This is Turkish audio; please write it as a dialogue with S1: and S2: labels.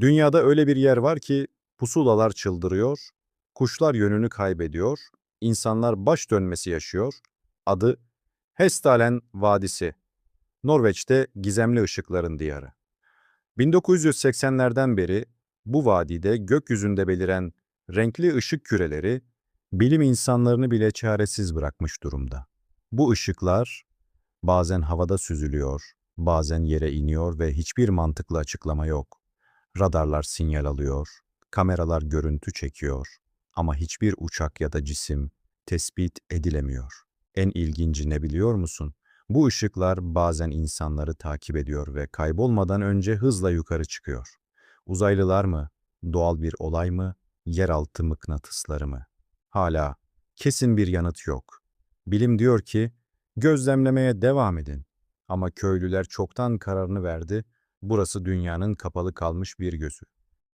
S1: Dünyada öyle bir yer var ki pusulalar çıldırıyor, kuşlar yönünü kaybediyor, insanlar baş dönmesi yaşıyor. Adı Hestalen Vadisi. Norveç'te gizemli ışıkların diyarı. 1980'lerden beri bu vadide gökyüzünde beliren renkli ışık küreleri bilim insanlarını bile çaresiz bırakmış durumda. Bu ışıklar bazen havada süzülüyor, bazen yere iniyor ve hiçbir mantıklı açıklama yok. Radarlar sinyal alıyor, kameralar görüntü çekiyor ama hiçbir uçak ya da cisim tespit edilemiyor. En ilginci ne biliyor musun? Bu ışıklar bazen insanları takip ediyor ve kaybolmadan önce hızla yukarı çıkıyor. Uzaylılar mı? Doğal bir olay mı? Yeraltı mıknatısları mı? Hala kesin bir yanıt yok. Bilim diyor ki gözlemlemeye devam edin. Ama köylüler çoktan kararını verdi. Burası dünyanın kapalı kalmış bir gözü.